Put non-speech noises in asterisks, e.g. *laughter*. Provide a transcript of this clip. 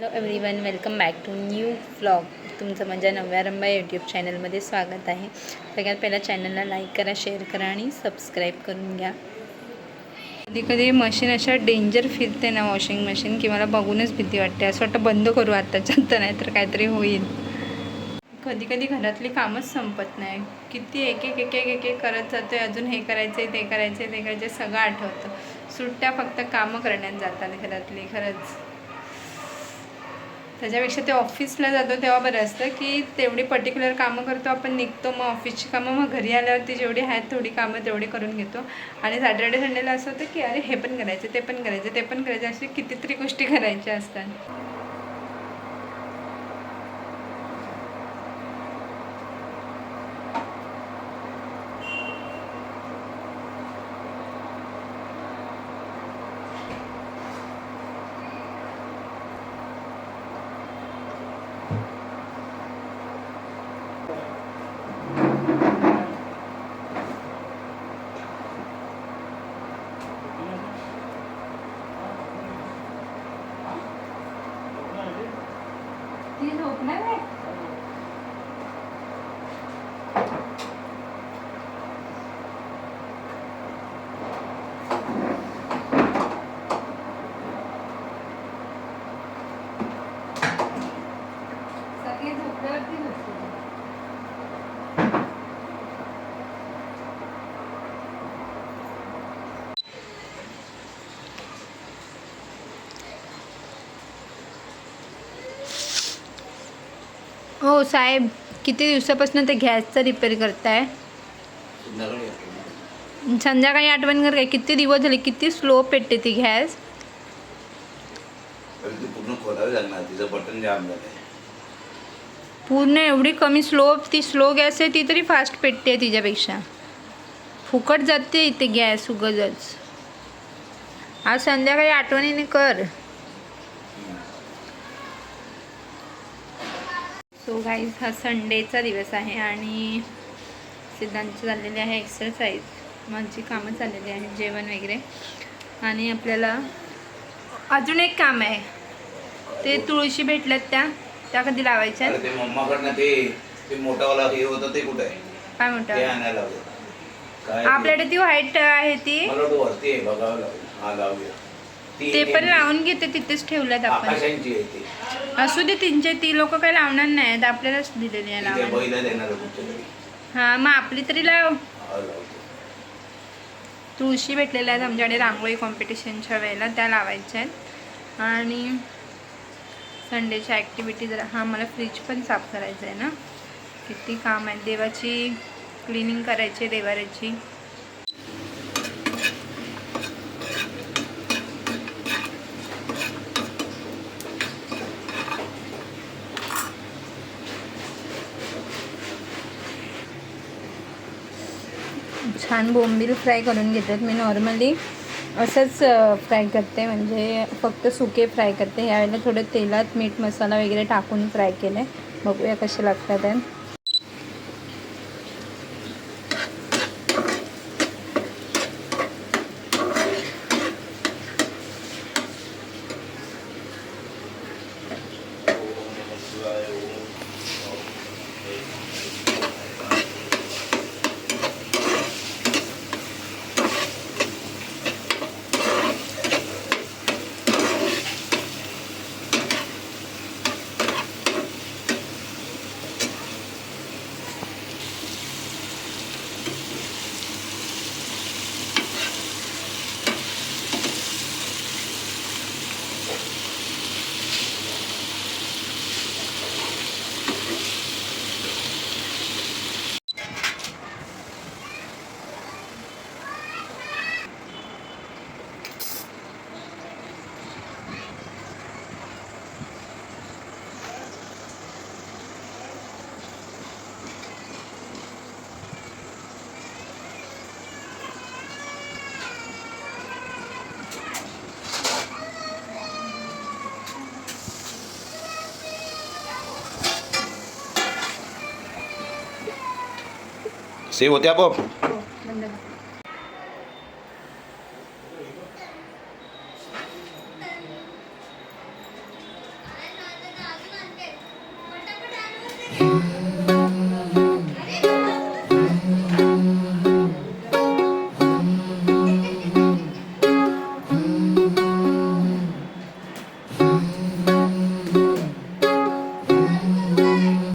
Hello everyone welcome back to new vlog. तुमचं माझ्या नव्या रंबा यूट्यूब चॅनलमध्ये स्वागत आहे. सगळ्यात पहिला चॅनलला लाईक करा शेअर करा आणि सबस्क्राईब करून घ्या. कधी कधी मशीन अशा डेंजर फिरते ना वॉशिंग मशीन की मला बघूनच भीती वाटते. असं वाटतं बंद करू आत्ताच्या तर नाही तर काहीतरी होईल. कधी कधी घरातली कामच संपत नाही. किती एक एक एक एक एक एक करत आहे अजून हे करायचं आहे ते करायचं आहे ते करायचं सगळं आठवतं. सुट्ट्या फक्त कामं करण्यात जातात घरातली खरंच. त्याच्यापेक्षा ते ऑफिसला जातो तेव्हा बरं असतं की तेवढी पर्टिक्युलर कामं करतो आपण निघतो मग ऑफिसची कामं मग घरी आल्यावरती जेवढी आहेत थोडी कामं तेवढी करून घेतो. आणि सॅटर्डे संडेला असं होतं की अरे हे पण करायचं ते पण करायचं ते पण करायचं असे कितीतरी गोष्टी *laughs* करायच्या असतात. ती झोपणार आहे हो साहेब. किती दिवसापासून ते गॅसचं रिपेअर करताय? संध्याकाळी आठवण कर काय किती दिवस झाले? किती स्लो पेटते ती गॅस? पूर्ण एवढी कमी स्लो ती स्लो गॅस आहे ती तरी फास्ट पेटते तिच्यापेक्षा. फुकट जाते इथे गॅस उगजच आज संध्याकाळी आठवणीने कर. सो गाईज हा संडेचा दिवस आहे आणि सिद्धांतची चाललेली आहे एक्सरसाइज माझी कामं चाललेली आहेत जेवण वगैरे. आणि आपल्याला अजून एक काम आहे. ते तुळशी भेटल्यात त्या त्या कधी लावायच्या काय काय आपल्याकडे ती? व्हाईट आहे ती. ते? पण. लावून घेते तिथेच ठेवल्यात आपण. आकाशांची आहे ती. असू दे तीनचे ती लोक काही लावणार नाहीत आपल्यालाच दिलेली आहे ती त्या लावायला बैला देणार आहे तुमच्या घरी. हा मग आपली तरी लाव. हा लावतो तुळशी भेटलेल्या आहेत आमच्याकडे रांगोळी कॉम्पिटिशनच्या वेळेला त्या लावायच्या आहेत. आणि संडेच्या ॲक्टिव्हिटी जरा हा मला फ्रीज पण साफ करायचं आहे ना. किती काम आहे. देवाची क्लिनिंग करायची आहे देवाऱ्याची. छान बोंबील फ्राय करून घेतात. मी नॉर्मली असंच फ्राय करते. म्हणजे फक्त सुके फ्राय करते. यावेळेला थोडं तेलात मीठ मसाला वगैरे टाकून फ्राय केले बघूया कसे लागतात Sibuk tiap apa? Oh. Hmm.